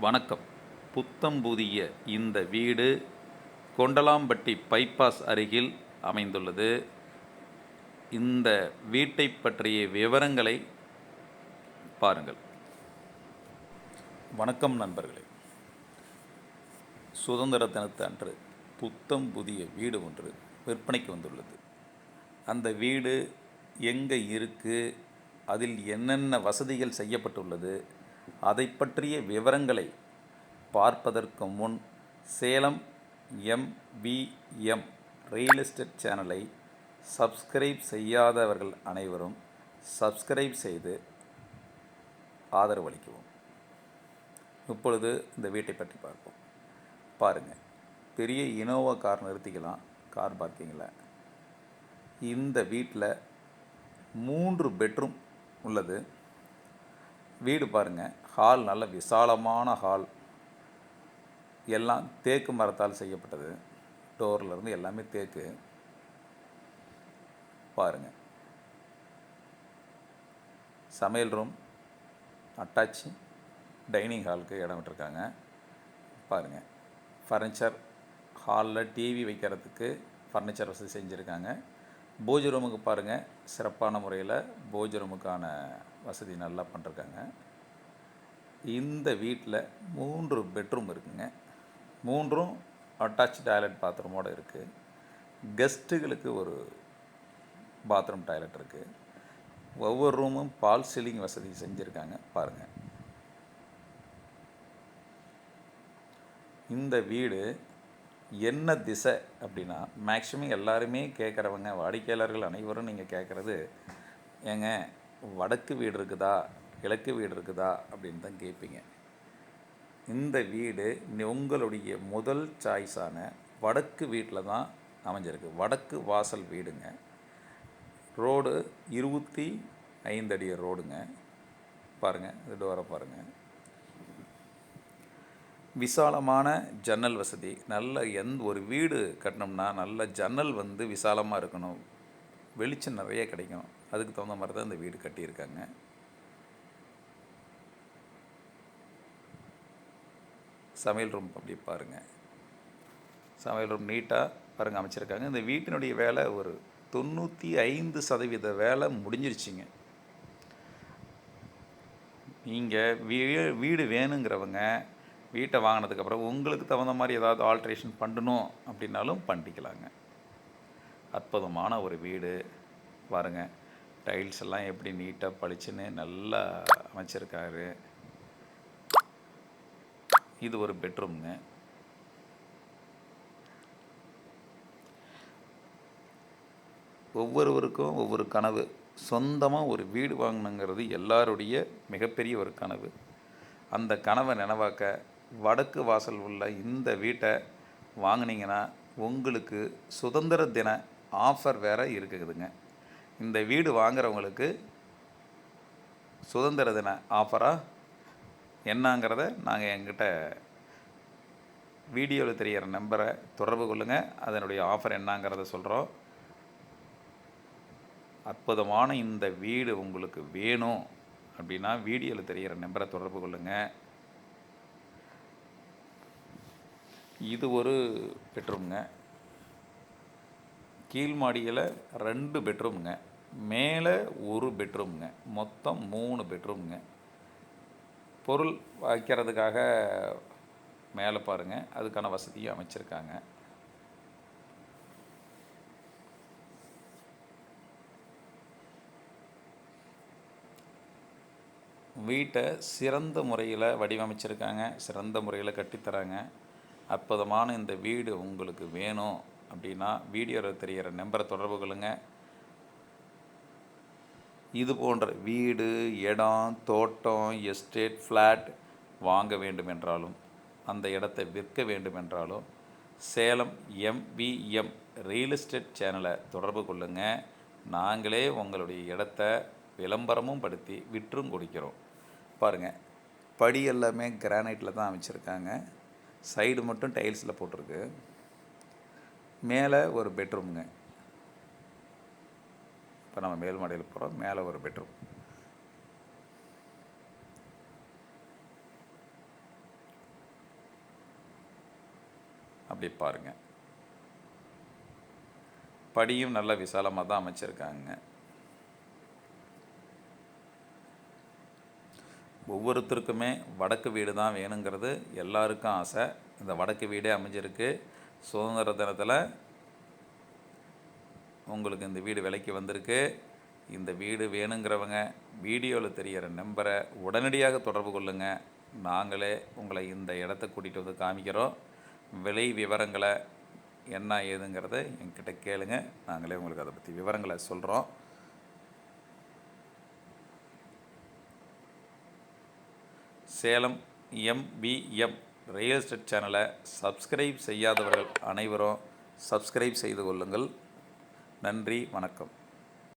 வணக்கம். புத்தம் புதிய இந்த வீடு கொண்டலாம்பட்டி பைபாஸ் அருகில் அமைந்துள்ளது. இந்த வீட்டை பற்றிய விவரங்களை பாருங்கள். வணக்கம் நண்பர்களே. சுதந்திர தினத்து அன்று புத்தம் புதிய வீடு ஒன்று விற்பனைக்கு வந்துள்ளது. அந்த வீடு எங்கே இருக்குது அதில் என்னென்ன வசதிகள் செய்யப்பட்டுள்ளது? அதை பற்றிய விவரங்களை பார்ப்பதற்கு முன் சேலம் எம்விஎம் ரியல் எஸ்டேட் சேனலை சப்ஸ்கிரைப் செய்யாதவர்கள் அனைவரும் சப்ஸ்கிரைப் செய்து ஆதரவளிக்கவும். இப்பொழுது இந்த வீட்டை பற்றி பார்ப்போம். பாருங்கள் பெரிய இனோவா கார் நிறுத்திக்கலாம். கார் பார்க்கிங்கில். இந்த வீட்டில் மூன்று பெட்ரூம் உள்ளது. வீடு பாருங்கள் ஹால் நல்ல விசாலமான ஹால். எல்லாம் தேக்கு மரத்தால் செய்யப்பட்டது. டோர்லேருந்து எல்லாமே தேக்கு. பாருங்கள் சமையல் ரூம் அட்டாச் டைனிங் ஹாலுக்கு இடம் விட்டுருக்காங்க. பாருங்கள் ஃபர்னிச்சர் ஹாலில் டிவி வைக்கிறதுக்கு ஃபர்னிச்சர் வசதி செஞ்சுருக்காங்க. பூஜை ரூமுக்கு பாருங்கள் சிறப்பான முறையில் பூஜை ரூமுக்கான வசதி நல்லா பண்ணிருக்காங்க. இந்த வீட்டில் மூன்று பெட்ரூம் இருக்குங்க. மூன்றும் அட்டாச் டாய்லெட் பாத்ரூமோடு இருக்குது கெஸ்ட்டுகளுக்கு ஒரு பாத்ரூம் டாய்லெட் இருக்குது ஒவ்வொரு ரூமும் பால் சீலிங் வசதி செஞ்சுருக்காங்க. பாருங்கள் இந்த வீடு என்ன திசை அப்படின்னா மேக்ஸிமம் எல்லாருமே கேட்குறவங்க வாடிக்கையாளர்கள் அனைவரும் நீங்கள் கேட்குறது ஏங்க வடக்கு வீடு இருக்குதா கிழக்கு வீடு இருக்குதா அப்படின்னு தான் கேட்பீங்க. இந்த வீடு உங்களுடைய முதல் சாய்ஸான வடக்கு வீட்டில் தான் அமைஞ்சிருக்கு. வடக்கு வாசல் வீடுங்க. ரோடு இருபத்தி ஐந்து அடி ரோடுங்க. பாருங்கள் டோரை பாருங்கள் விசாலமான ஜன்னல் வசதி. நல்ல எந்த ஒரு வீடு கட்டினோம்னா நல்ல ஜன்னல் வந்து விசாலமாக இருக்கணும். வெளிச்சம் நிறைய கிடைக்கும் அதுக்கு தகுந்த மாதிரி தான் இந்த வீடு கட்டியிருக்காங்க. சமையல் ரூம் அப்படி பாருங்கள் சமையல் ரூம் நீட்டாக பாருங்கள் அமைச்சிருக்காங்க. இந்த வீட்டினுடைய வேலை ஒரு தொண்ணூற்றி ஐந்து சதவீத வேலை முடிஞ்சிருச்சுங்க. நீங்கள் வீ வீடு வேணுங்கிறவங்க வீட்டை வாங்கினதுக்கப்புறம் உங்களுக்கு தகுந்த மாதிரி ஏதாவது ஆல்ட்ரேஷன் பண்ணணும் அப்படின்னாலும் பண்ணிக்கலாங்க. அற்புதமான ஒரு வீடு. பாருங்கள் டைல்ஸ் எல்லாம் எப்படி நீட்டாக பளிச்சுன்னு நல்லா அமைச்சிருக்காரு. இது ஒரு பெட்ரூம்ங்க. ஒவ்வொருவருக்கும் ஒவ்வொரு கனவு. சொந்தமாக ஒரு வீடு வாங்கணுங்கிறது எல்லாருடைய மிகப்பெரிய ஒரு கனவு. அந்த கனவை நினைவாக்க வடக்கு வாசல் உள்ள இந்த வீட்டை வாங்குனீங்கன்னா உங்களுக்கு சுதந்திர தின ஆஃபர் வேறு இருக்குதுங்க. இந்த வீடு வாங்குறவங்களுக்கு சுதந்திர தின ஆஃபராக என்னங்கிறத நாங்கள் எங்கிட்ட வீடியோவில் தெரிகிற நம்பரை தொடர்பு கொள்ளுங்கள் அதனுடைய ஆஃபர் என்னங்கிறத சொல்கிறோம் அற்புதமான இந்த வீடு உங்களுக்கு வேணும் அப்படின்னா வீடியோவில் தெரிகிற நம்பரை தொடர்பு கொள்ளுங்கள் இது ஒரு பெட்ரூம்ங்க. கீழ் மாடியில் ரெண்டு பெட்ரூம்ங்க. மேலே ஒரு பெட்ரூம்ங்க. மொத்தம் மூணு பெட்ரூம்ங்க. பொருள் வைக்கிறதுக்காக மேலே பாருங்கள் அதுக்கான வசதியும் அமைச்சிருக்காங்க. வீட்டை சிறந்த முறையில் வடிவமைச்சிருக்காங்க. சிறந்த முறையில் கட்டித்தராங்க. அற்புதமான இந்த வீடு உங்களுக்கு வேணும். அப்படின்னா வீடியோவில் தெரிகிற நம்பரை தொடர்பு கொள்ளுங்க. இது போன்ற வீடு இடம் தோட்டம் எஸ்டேட் ஃப்ளாட் வாங்க வேண்டும் என்றாலும் அந்த இடத்தை விற்க வேண்டும் என்றாலும் சேலம் எம்விஎம் ரியல் எஸ்டேட் சேனலை தொடர்பு கொள்ளுங்க. நாங்களே உங்களுடைய இடத்த விளம்பரமும் படுத்தி விற்றும் கொடுக்கிறோம். பாருங்கள் படி எல்லாமே கிரானைட்டில் தான் அமைச்சிருக்காங்க. சைடு மட்டும் டைல்ஸில் போட்டிருக்கு. மேலே ஒரு பெட்ரூமுங்க. இப்போ நம்ம மேல் மாடியில் போகிறோம் மேலே ஒரு பெட்ரூம். அப்படி பாருங்கள் படியும் நல்ல விசாலமாக தான் அமைச்சிருக்காங்க. ஒவ்வொருத்தருக்குமே வடக்கு வீடு தான் வேணுங்கிறது எல்லாருக்கும் ஆசை. இந்த வடக்கு வீடே அமைஞ்சிருக்கு. சுதந்திர தினத்தில் உங்களுக்கு இந்த வீடு விலைக்கு வந்திருக்கு. இந்த வீடு வேணுங்கிறவங்க வீடியோவில் தெரிகிற நம்பரை உடனடியாக தொடர்பு கொள்ளுங்கள் நாங்களே உங்களை இந்த இடத்த கூட்டிகிட்டு வந்து காமிக்கிறோம். விலை விவரங்களை என்ன ஏதுங்கிறத என்கிட்ட கேளுங்க. நாங்களே உங்களுக்கு அதை பற்றி விவரங்களை சொல்கிறோம் சேலம் எம்பிஎம் ரியல் எஸ்டேட் சேனலை சப்ஸ்கிரைப் செய்யாதவர்கள் அனைவரும் சப்ஸ்கிரைப் செய்து கொள்ளுங்கள். நன்றி வணக்கம்.